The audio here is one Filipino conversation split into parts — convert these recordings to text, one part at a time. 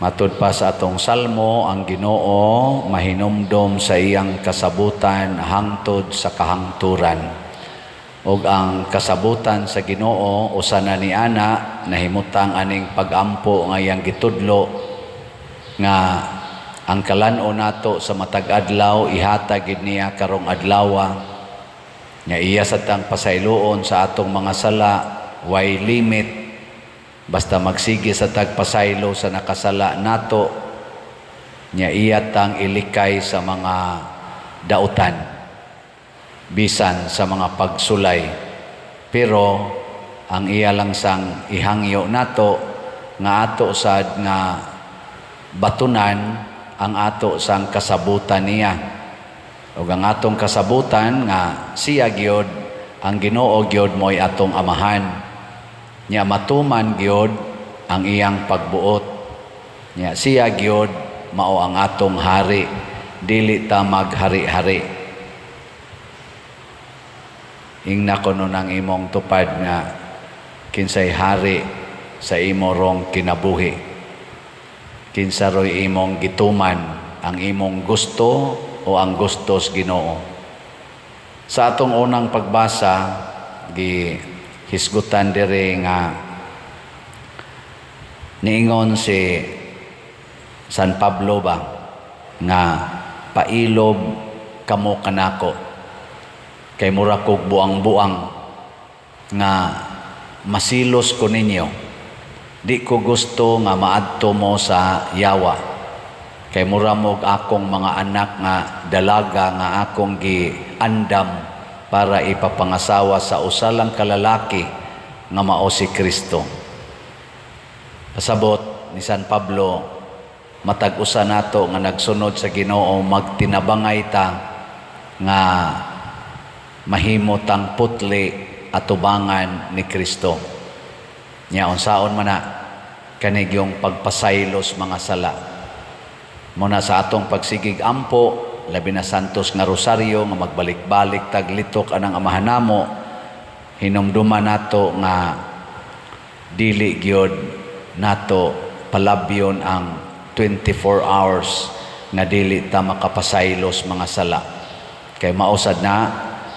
Matud pa sa atong salmo, ang Ginoo mahinumdom sa iyang kasabutan hangtod sa kahangturan. Og ang kasabutan sa Ginoo usa na ni ana nahimutang aning pagampo nga iyang gitudlo nga ang kalano nato sa matag adlaw ihatag gid niya karong adlawa nga iya sa tang pasayloon sa atong mga sala way limit basta magsige sa tagpasaylo sa nakasala nato nya iya tang ilikay sa mga dautan bisan sa mga pagsulay. Pero ang iya lang sang ihangyo nato nga ato sad nga batunan ang ato sang kasabutan niya. Ug ang atong kasabutan nga siya gyud ang Ginoo gyud mo'y atong amahan nya matuman gyud ang iyang pagbuot. Nya siya gyud mao ang atong hari. Dili ta maghari-hari. Ingna ko nun imong tupad nga kinsay hari sa imo kinabuhi. Kinsa roy imong gituman ang imong gusto o ang gustos Ginoo. Sa atong unang pagbasa gi hisgutan dire nga niingon si San Pablo ba nga pailob kamo kanako. Kay mura kog buang-buang nga masilos ko ninyo. Di ko gusto nga maadto mo sa yawa. Kay mura mo akong mga anak nga dalaga nga akong giandam para ipapangasawa sa usalang kalalaki nga mao si Kristo pasabot ni San Pablo matag usa nato nga nagsunod sa Ginoo magtinabangay ta nga mahimo tang putli at tubangan ni Kristo. Nya unsaon man na kanig yung pagpasaylos mga sala. Muna sa atong pagsigig ampo, labi na santos nga rosaryo nga magbalik-balik taglitok anang amahan namo. Hinumduman nato nga dili gyud nato palabyon ang 24 hours nga dili ta makapasaylos mga sala. Kay mausad na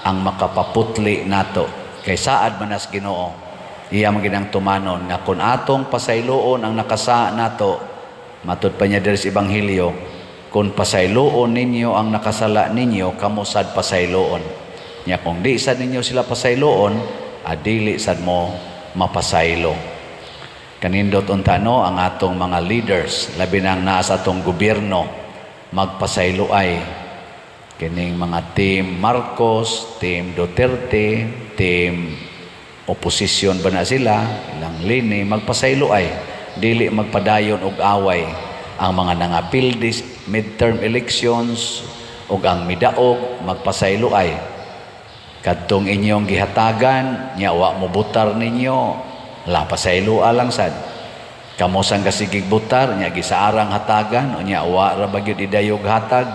ang makapaputli nato. Kay saad manas Ginoo iya maginang tumanon nga kun atong pasayloon ang nakasa nato matud pa niya diri sa ebanghelyo kun pasayloon ninyo ang nakasala ninyo kamo sad pasayloon. Nya kung di sad ninyo sila pasayloon adili sad mo mapasaylo. Kanindot unta no ang atong mga leaders labi nang naa sa atong gobyerno magpasaylo ay. Kining mga team Marcos, team Duterte, team oposisyon ba na sila, ilang lini, magpasaylo ay, dili magpadayon og away ang mga nangapil dis midterm elections ug ang midaog magpasaylo ay kadtong inyong gihatagan nya wa mo butar ninyo la pasaylo alang sad. Kamo sang kasigig butar nya gisaarang hatagan o nya wa ra bagyod idayog hatag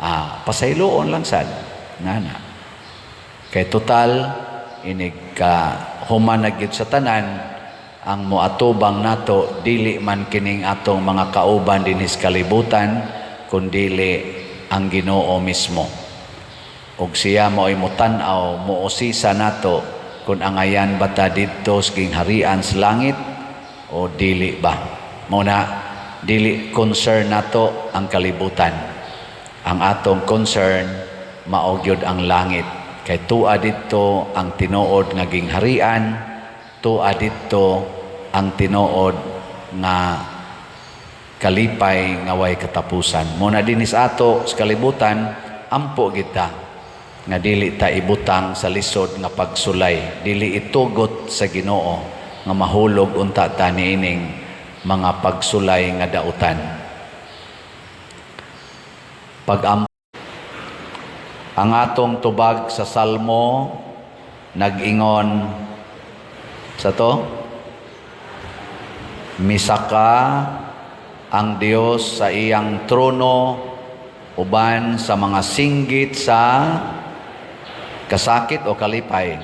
ah, pasayloon lang sad. Nana kay total inig ka human gyud sa tanan ang moatubang nato dili man kining atong mga kauban dinis kalibutan kundili ang Ginoo mismo. Ug siya mo ay mutan-aw muusisa nato kung ang ayan bata didto sa harian sa langit o dili ba. Muna dili concern nato ang kalibutan. Ang atong concern maogyod ang langit. Kay tuwa dito ang tinuod nga gingharian tuwa dito ang tinuod nga kalipay nga way katapusan. Muna dinis ato sa kalibutan ampo kita nga dili ta ibutang sa lisod nga pagsulay. Dili itugot sa Ginoo nga mahulog unta ta niining mga pagsulay nga dautan. Pag ang atong tubag sa salmo nag-ingon sa to? Misaka ang Dios sa iyang trono uban sa mga singgit sa kasakit o kalipay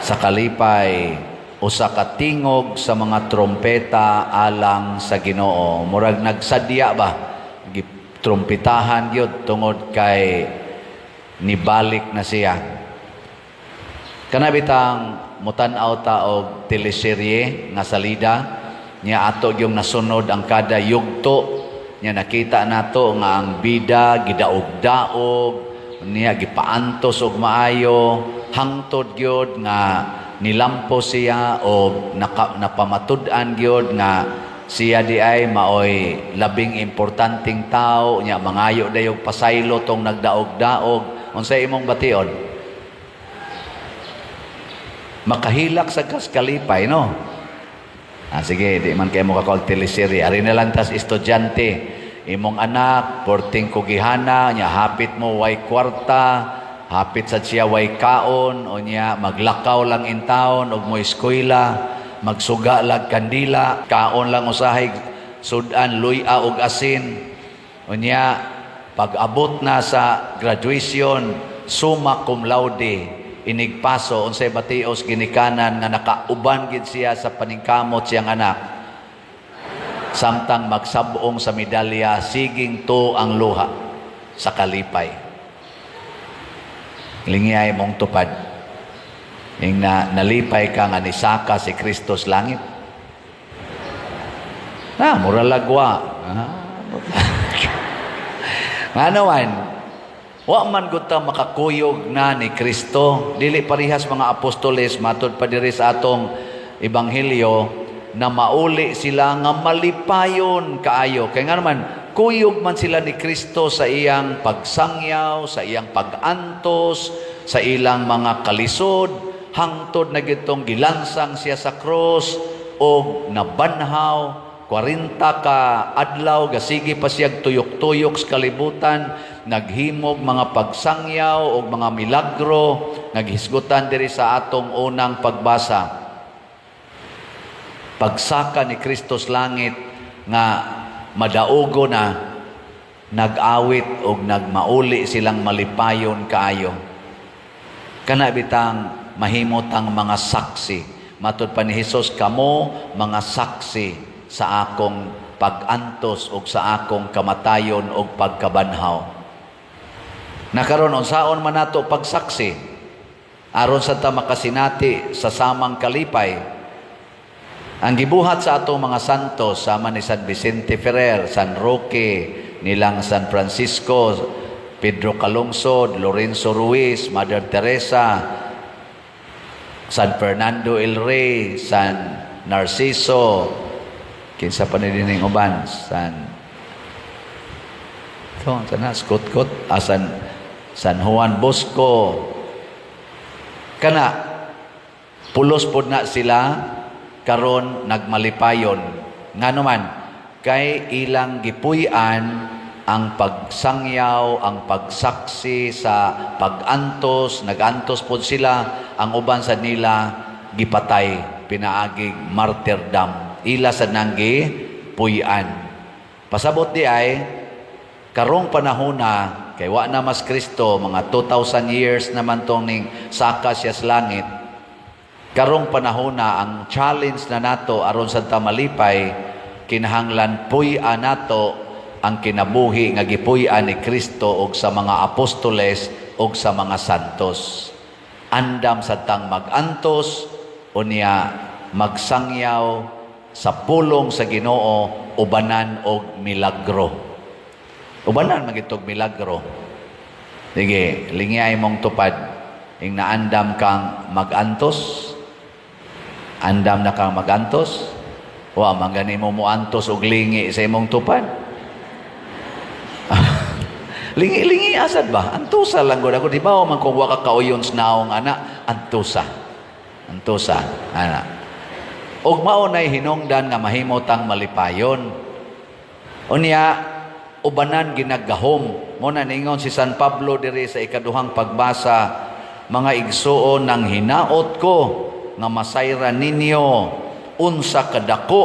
sa kalipay usa ka tingog sa mga trompeta alang sa Ginoo. Murag nagsadya ba? Trompetahan gyud tungod kay nibalik na siya. Kanabitang mutan-aw ta og teleserye nga salida niya ato yung nasunod ang kada yugto. Niya nakita nato nga ang bida gidaog-daog. Niya gipaantos og maayo. Hangtod gyud nga nilampo siya o naka, napamatud-an gyud nga siya di ay maoy labing importanteng tao. Niya mangayo dayog pasaylo tong nagdaog-daog. Unsay imong bation makahilak sa kaskalipay, no? Ah, sige, di man kayo mo kakawag teleserye. Ari na lang tas estudyante. Imong anak, porting kugihana, nya hapit mo way kwarta, hapit sa siya way kaon, o niya maglakaw lang in town, og mo eskwela, magsuga lag kandila, kaon lang usahay, sudan, luya og asin, o niya, pag-abot na sa graduation, summa cum laude, inigpaso unsay batios ginikanan nga nakauban gid siya sa paningkamot siyang anak. Samtang magsabong sa medalya siging to ang luha sa kalipay. Lingiyay mong tupad. Ing na nalipay ka nga nisaka si Kristo sa langit. Na mura lagwa. Nga naman Wa man gud ta makakuyog na ni Kristo. Dili parihas mga apostoles matud pa diri sa atong ebanghelyo na mauli sila nga malipayon kaayo. Kay nga naman kuyog man sila ni Kristo sa iyang pagsangyaw, sa iyang pagantos, sa ilang mga kalisod, hangtod na gitong gilansang siya sa cross o nabanhaw 40 ka adlaw gasigi pa siyag tuyok-tuyok sa kalibutan naghimog mga pagsangyaw o mga milagro naghisgutan diri sa atong unang pagbasa. Pagsaka ni Kristo sa langit nga madaugo na nag-awit o nagmauli silang malipayon kaayo. Kana bitang mahimot ang mga saksi. Matud pa ni Hesus kamo mga saksi sa akong pag-antos o sa akong kamatayon o pagkabanhaw Nakaroon unsaon man nato pagsaksi aron sa ta makasinati sa samang kalipay. Ang gibuhat sa atong mga santos sama ni San Vicente Ferrer, San Roque, nilang San Francisco, Pedro Calungsod, Lorenzo Ruiz, Mother Teresa, San Fernando El Rey, San Narciso, kinsa pa ni dining uban, San Ito, sana, skot-kot, asan San Juan Bosco. Kana, pulos pod na sila, karon nagmalipayon. Nga naman, kay ilang gipuy-an ang pagsangyaw, ang pagsaksi sa pagantos, nagantos pod sila, ang uban sa nila gipatay, pinaagig martyrdom. Ila sa nanggi puy-an. Pasabot di ay, karong panahon na Kay wa na mas Kristo, mga 2,000 years naman tong ning saka siya sa langit. Karong panahon na ang challenge na nato aron sa tamalipay, kinahanglan puy-a nato ang kinabuhi nga gipuy-a ni Kristo og sa mga apostoles og sa mga santos. Andam sa tang magantos o niya magsangyaw sa pulong sa Ginoo ubanan og milagro. Ubanan magitog milagro. Sige, lingyay mong tupad. Ing naandam kang magantos. Andam na kang magantos. Wa, mangani mo mo antos og lingi sa imong tupad. lingi-lingi asad ba? Antusa lang gud ako. Di ba, man kung waka kauyon naong ana, antusa. Antusa, ana. Og maunay hinungdan nga mahimotang malipayon. Unya, ubanan ginagahom. Mo na ningon si San Pablo diri sa ikaduhang pagbasa, mga igsuon ng hinaot ko nga masayra ninyo unsa kadako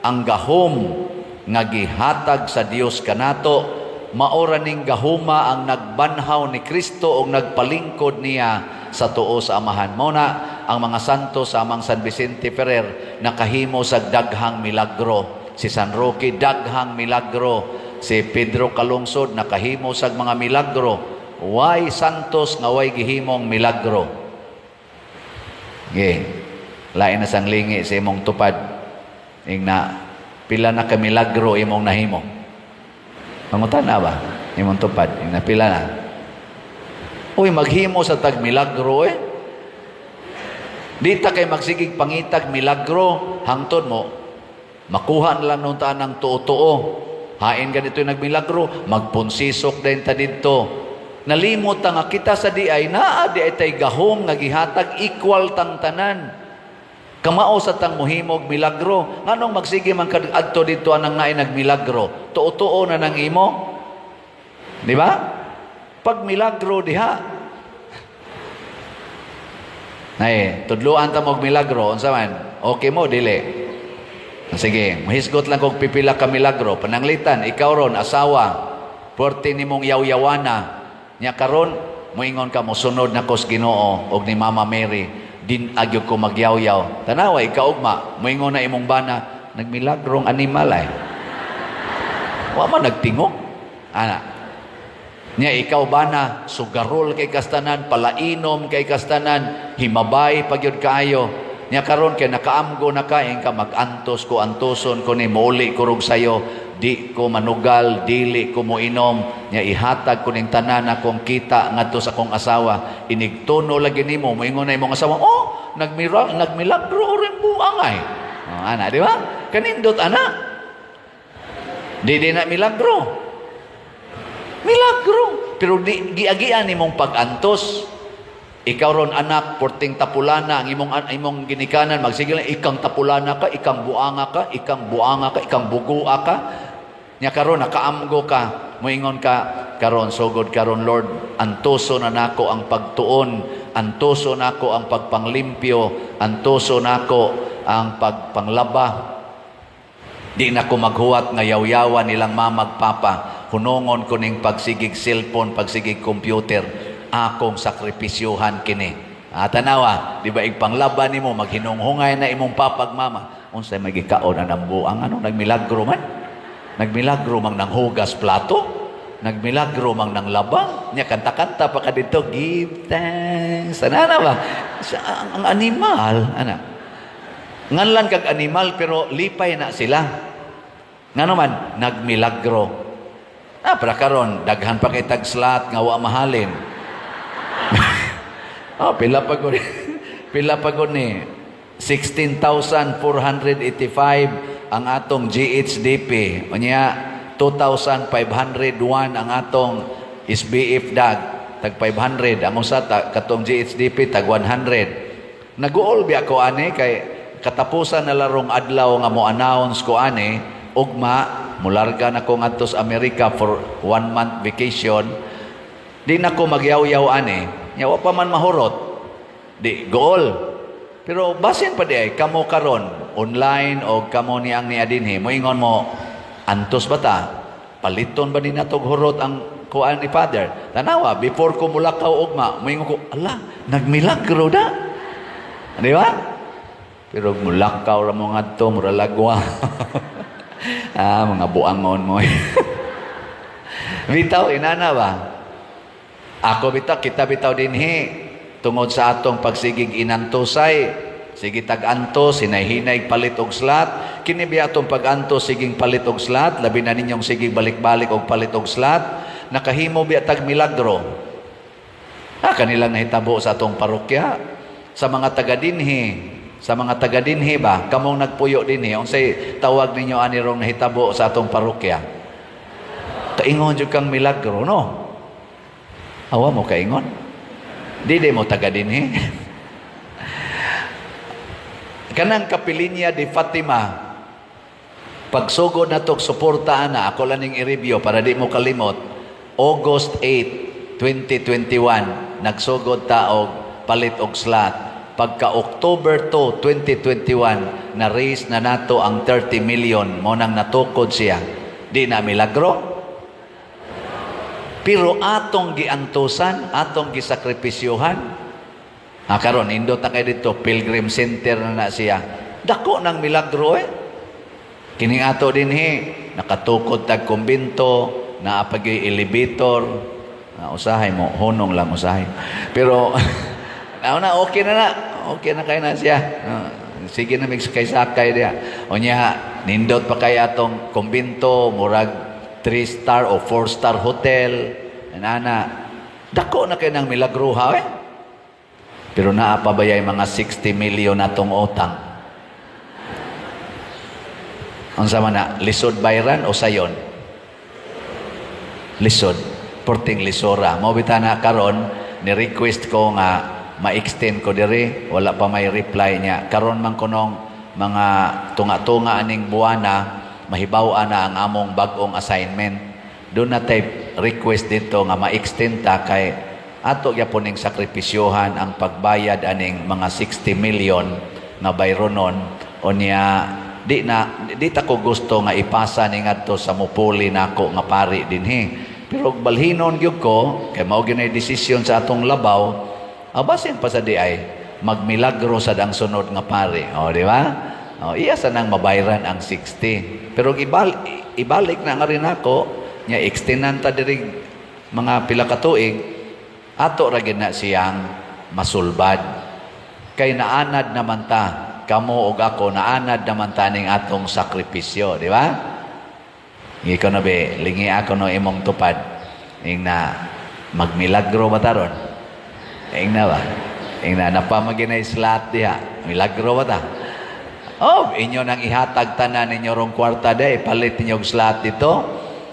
ang gahom nga gihatag sa Dios kanato maora ning gahuma ang nagbanhaw ni Kristo og nagpalingkod niya sa tuo sa amahan mo na ang mga santo sa amang San Vicente Ferrer nakahimo sa daghang milagro. Si San Roque daghang milagro. Si Pedro Calungsod nakahimo sa mga milagro. Way santos nga way gihimong milagro. Okay. Lain na sang lingi sa imong tupad. Ing na pila na ka milagro imong nahimo. Pangutan na ba? Imong tupad. Ing na pila na. Uy, maghimo sa tag milagro eh. Di ta kay magsigig pangitag milagro hangtod mo. Makuha na lang nung taan ng tuo-tuo. Hain ganito yung nagmilagro, magpunsisok din ta dito. Nalimot nga kita sa di ay naa di ay tay gahom nga gihatag equal tang tanan. Kamao sa tang muhimog milagro. Nganong magsige man kad adto dito anang naay nagmilagro. Tuo-tuo na nang imo. Di ba? Pag milagro diha, ay, tudluan ta mog milagro, unsa man? Okay mo dili. Sige, mahisgot lang kog pipila ka milagro. Pananglitan, ikaw ron asawa, porte nimong yaw-yawana. Nya karon moingon ka mo sunod na kos Ginoo og ni Mama Mary din agyo ko magyaw-yaw. Tanawa ikaw ugma, moingon na imong bana nagmilagrong animal ay. Wa man nagtingog. Ana, Nya ikaw ba na sugarol kay kastanan, palainom kay kastanan, himabay pagyud kaayo. Nya karon kay nakaamgo na ka ka magantos ko antoson ko ni muli kurog sayo, di ko manugal, dili ko mo inom, nya ihatag ko ning tanan akong kita ngadto sa akong asawa. Inigtuno lagi nimo, moingon na imong asawa, oh, nagmira, nagmilagro rin buangay. Oh, ana, di ba? Kanindot ana. Di di na milagro. Milagro. Pero di giagian imong pag-antos. Ikaw ron anak, porting tapulana, ang imong an- imong ginikanan, magsigil ikang tapulana ka, ikang buanga ka, ikang buanga ka, ikang bugua ka. Nya karon nakaamgo ka, moingon ka, karon sugod karon Lord, antoso na nako ang pagtuon, antoso nako ang pagpanglimpyo, antoso nako ang pagpanglaba, Di na ko maghuwat nga yawyawa nilang mamagpapa. Hunongon ko ning pagsigig cellphone, pagsigig computer. Akong sakripisyuhan kini. Ah, tanawa, di ba igpanglaban nimo maghinunghungay na imong papag mama. Unsay magikaon na ng buang ano nagmilagro man. Nagmilagro mang nang hugas plato. Nagmilagro mang nang labang. Nya kanta-kanta pa ka dito, give thanks. Ano na ba? Sa, ang, ang animal, ana. Nganlan kag animal pero lipay na sila. Nga naman, nagmilagro. Ah, para karon daghan pa kay tag slot nga wa mahalin. Oh, pila pa gud. pila pa gud ni 16,485 ang atong GHDP. Unya 2,501 ang atong SBF DAG tag 500 ang usa ta katong GHDP tag 100 Naguol biya ko ani kay katapusan na larong adlaw nga mo announce ko ani ugma mularga na ko ngadto sa America for one month vacation di na ko magyaw-yaw ani nya wa pa man mahurot di goal pero basin pa di ay kamo karon online o kamo ni ang niadinhi moingon mo antos ba ta paliton ba ni natog hurot ang kuan ni father tanawa before ko mulakaw ugma moingon ko ala nagmilagro da di ba pero mulakaw ra mo ngadto mura lagwa. ah, mga buangon mo. bitaw inana ba? Ako bitaw kita bitaw dinhi tungod sa atong pagsigig inantusay. Sige tag-antos, hinay-hinay palit og slat. Kini biya atong pag-antos siging palit og slat, labi na ninyong sigig balik-balik og palit og slat. Nakahimo biya tag milagro. Ah, kanilang nahitabo sa atong parokya sa mga taga dinhi sa mga taga dinhi ba kamong nagpuyo dinhi unsay tawag ninyo ani rong nahitabo sa atong parokya kaingon jud kang milagro no awa mo kaingon di di mo taga dinhi kanang kapilinya di Fatima pagsugod na tok suporta na ako lang ning i-review para di mo kalimot. August 8 2021 nagsugod ta og palit og slot pagka October 2, 2021, na-raise na nato ang 30 million, mo nang natukod siya. Di na milagro. Pero atong giantusan, atong gisakripisyuhan, Ah, karon indot na kay dito Pilgrim Center na na siya. Dako ng milagro eh. Kining ato din he, nakatukod tag kumbinto, naapag elevator, na usahay mo, hunong lang usahay. Pero, na, okay na na, okay na kayo na siya. Ah, sige na mix kay sakay dia. O niya, nindot pa kay atong kumbinto, murag 3 star o 4 star hotel. Nana, dako na kayo ng milagro ha eh. Pero naapabayay mga 60 million atong utang. Ang sama na, lisod bayran o sayon? Lisod. Porting lisora. Mo na karon ni-request ko nga ma-extend ko diri, wala pa may reply niya. Karon man kunong mga tunga-tunga aning buwana, mahibaw na ang among bagong assignment. Doon na tayo request dito nga ma-extend ta kay ato yaponing sakripisyohan ang pagbayad aning mga 60 million nga bayronon. O niya di na di ta ko gusto nga ipasa ni ngadto sa mupuli nako nga pari dinhi pero balhinon gyud ko kay mao gyud desisyon sa atong labaw abasin pa sa di ay magmilagro sa dang sunod nga pari. O di ba o iya sa nang mabayran ang 60 pero ibal, ibalik na nga rin ako nya extendan ta diri mga pila ka tuig ato ra gyud na siyang masulbad kay naanad naman ta kamo og ako naanad naman taning atong sakripisyo, di ba? Ikaw na be, lingi ako no imong tupad. Ing na magmilagro ba taron? Ing na ba? Ing na napamaginay slot diha. Milagro ba ta? Oh, inyo nang ihatag tanan ninyo rong kwarta day, palit ninyo slot dito.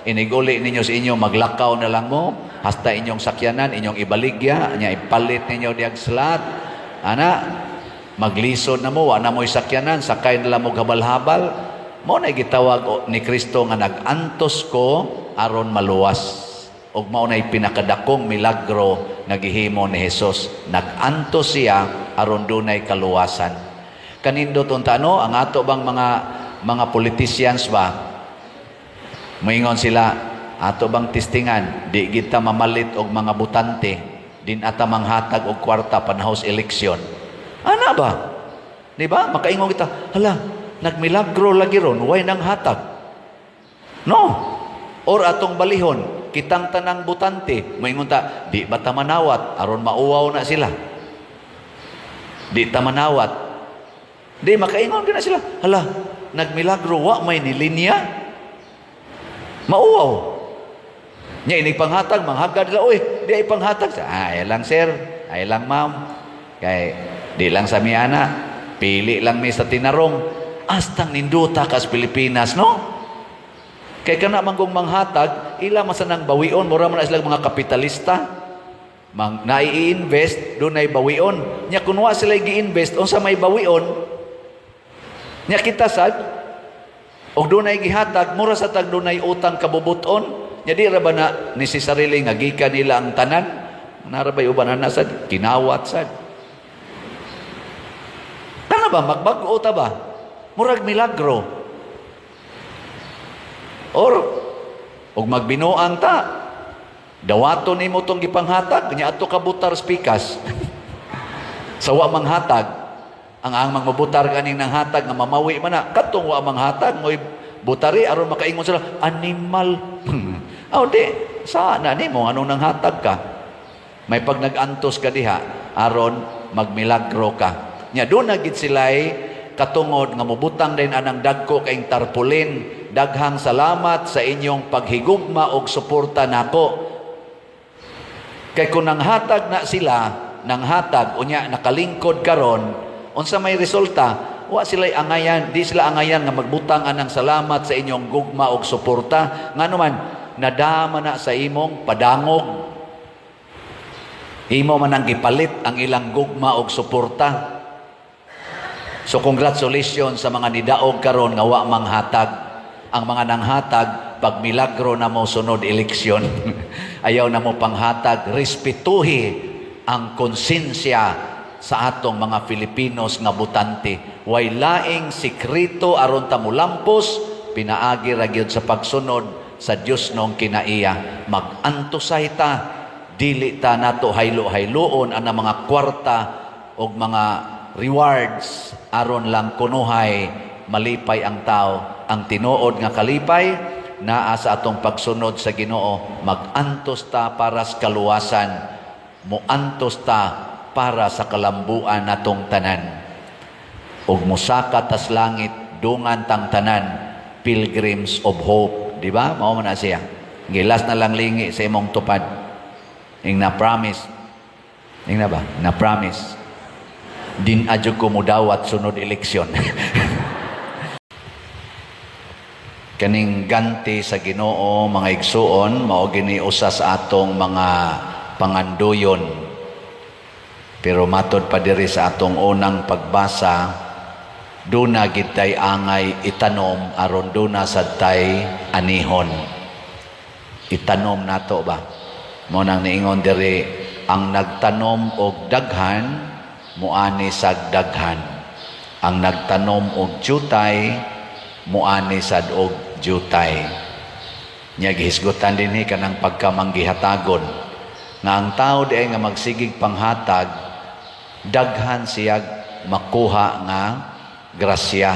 Iniguli ninyo sa inyo maglakaw na lang mo, hasta inyong sakyanan, inyong ibaligya, nya ipalit ninyo diag slot. Ana, maglisod na mo, wala mo'y sakyanan, sakay nila mo habal-habal. Mo na gitawag o- ni Kristo nga nag-antos ko aron maluwas. Og mao na pinakadakong milagro nga gihimo ni Hesus. Nag-antos siya aron dunay kaluwasan. Kanindo tunta ano, ang ato bang mga mga politicians ba Moingon sila, ato bang tistingan, di kita mamalit og mga butante, din ata manghatag og kwarta panahos eleksyon. Ana ba? Di ba? Makaingon kita, hala, nagmilagro lagi ron, way nang hatag. No. Or atong balihon, kitang tanang butante, moingon ta, di ba ta manawat, aron mauwaw na sila. Di ta manawat. Di makaingon gina sila, hala, nagmilagro, wa may nilinya. Mauwaw. Nya ini panghatag, manghagad la, uy, di ay panghatag. Ah, ay lang sir, ay lang ma'am. Kay, di lang sa miyana, pili lang mi sa tinarong. Astang ninduta kas Pilipinas, no? Kay kana manggong manghatag, ila masanang bawion, mura man sila mga kapitalista. Mang nai-invest, doon ay bawion. Nya kunwa sila gi-invest, unsa may bawion, nya kita sad, Og dunay gihatag mura sa tag dunay utang kabubuton. Nya di ra ba na ni si sarili nga gikan nila ang tanan? Nara ba uban na sad kinawat sad. Kana ba magbag-o ta ba? Murag milagro. Or og magbinuang ta. Dawato nimo tong gipanghatag nya ato ka butar spikas. Sawa manghatag, ang ang mangmabutar kaning nang hatag nga mamawi man na katong wa manghatag moy butari aron makaingon sila animal. Aw di. Sana nimo anong nang hatag ka? May pag nagantos ka diha aron magmilagro ka. Nya do na gid sila'y katungod nga mubutang din anang dagko kaing tarpulin. Daghang salamat sa inyong paghigugma og suporta nako. Kay kung nanghatag na sila, nanghatag, unya nakalingkod karon, unsa may resulta, wa sila angayan, di sila angayan nga magbutang anang salamat sa inyong gugma og suporta. Nga naman, nadama na sa imong padangog. Imo man ang gipalit ang ilang gugma og suporta. So congratulations sa mga nidaog karon nga wa manghatag. Ang mga nanghatag pag milagro na mo sunod eleksyon. Ayaw na mo panghatag, respetuhi ang konsensya sa atong mga Filipinos nga butante. Way laing sikreto aron ta mulampos pinaagi ra gyud sa pagsunod sa Dios nung kinaiya. Mag-antusay ta dili ta nato haylo-hayloon ang mga kwarta og mga rewards aron lang kunuhay malipay ang tao ang tinuod nga kalipay naa sa atong pagsunod sa Ginoo magantos ta para sa kaluwasan muantos ta para sa kalambuan natong tanan. Ug musaka tas langit dungan tang tanan pilgrims of hope. Di ba? Mao man siya. Gilas na lang lingi sa imong tupad. Ing na promise. Ing na ba? Na promise. Din adyo ko mudawat sunod eleksyon. Kaning ganti sa Ginoo mga igsuon mao gini usa sa atong mga panganduyon pero matod pa diri sa atong unang pagbasa duna gid angay itanom aron duna sad tay anihon. Itanom nato ba? Mo nang niingon diri ang nagtanom og daghan muani sag daghan. Ang nagtanom og jutay muani sad og jutay. Nya gihisgutan dinhi kanang pagkamanggihatagon nga ang tao di nga magsigig panghatag daghan siya makuha nga grasya.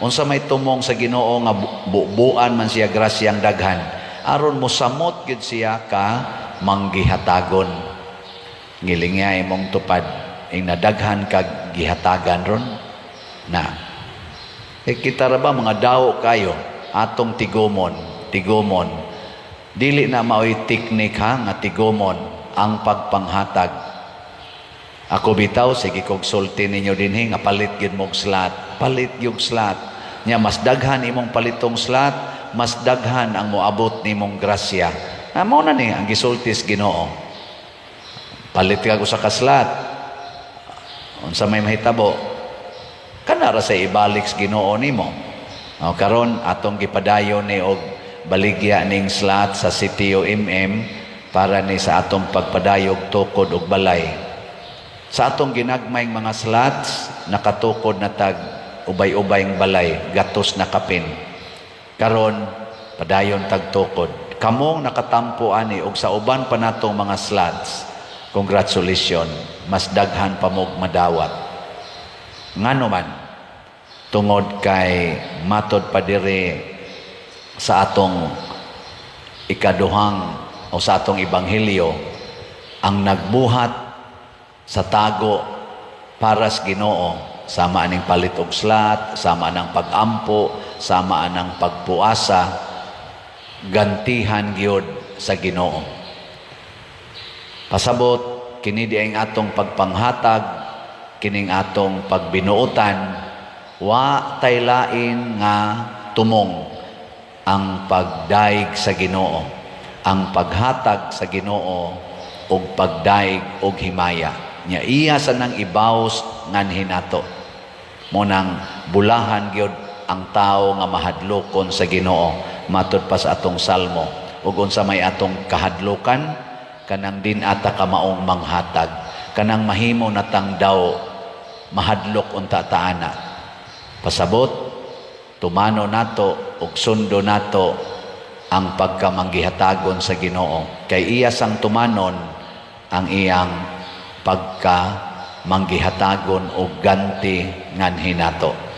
Unsa may tumong sa Ginoo nga bu- buuan man siya grasyang daghan aron mosamot gid siya ka manggihatagon. Ngilingya imong tupad ing nadaghan kag gihatagan ron na. Eh kita ra ba mga daw kayo atong tigomon tigomon. Dili na maoy teknik ha nga tigomon ang pagpanghatag ako bitaw sige kog ninyo dinhi nga palit gyud mog slot palit gyud slot nya mas daghan imong palitong slot mas daghan ang moabot nimong grasya. Amo na ni ang gisultis Ginoo. Palit ka usa ka slot unsa may mahitabo? Kanara sa ibalik Ginoo nimo. O karon atong gipadayon ni og baligya ning slot sa City MM para ni sa atong pagpadayog tukod og balay sa atong ginagmayng mga slots nakatukod na tag ubay-ubayng balay gatos na kapin. Karon padayon tag tukod. Kamong nakatampo ani og sa uban pa natong mga slots congratulations mas daghan pa mog madawat. Ngano man tungod kay matod pa dire sa atong ikaduhang o sa atong ebanghelyo ang nagbuhat sa tago para sa Ginoo. Sama aning palit og slat sama anang pagampo sama anang pagpuasa. Gantihan gyud sa Ginoo. Pasabot kini di ang atong pagpanghatag kining atong pagbinuotan wa tay lain nga tumong ang pagdaig sa Ginoo ang paghatag sa Ginoo ug pagdaig og himaya nya iya sa nang ibaws ngan hinato mo nang bulahan gyud ang tao nga mahadlokon sa Ginoo matud pa sa atong salmo. Ug unsa may atong kahadlokan kanang din ata ka maong manghatag. Kanang mahimo natang daw mahadlok unta taana pasabot tumano nato ug sundo nato ang pagkamanggihatagon sa Ginoo. Kay iya sang tumanon ang iyang pagka manggihatagon og ganti ngan hinato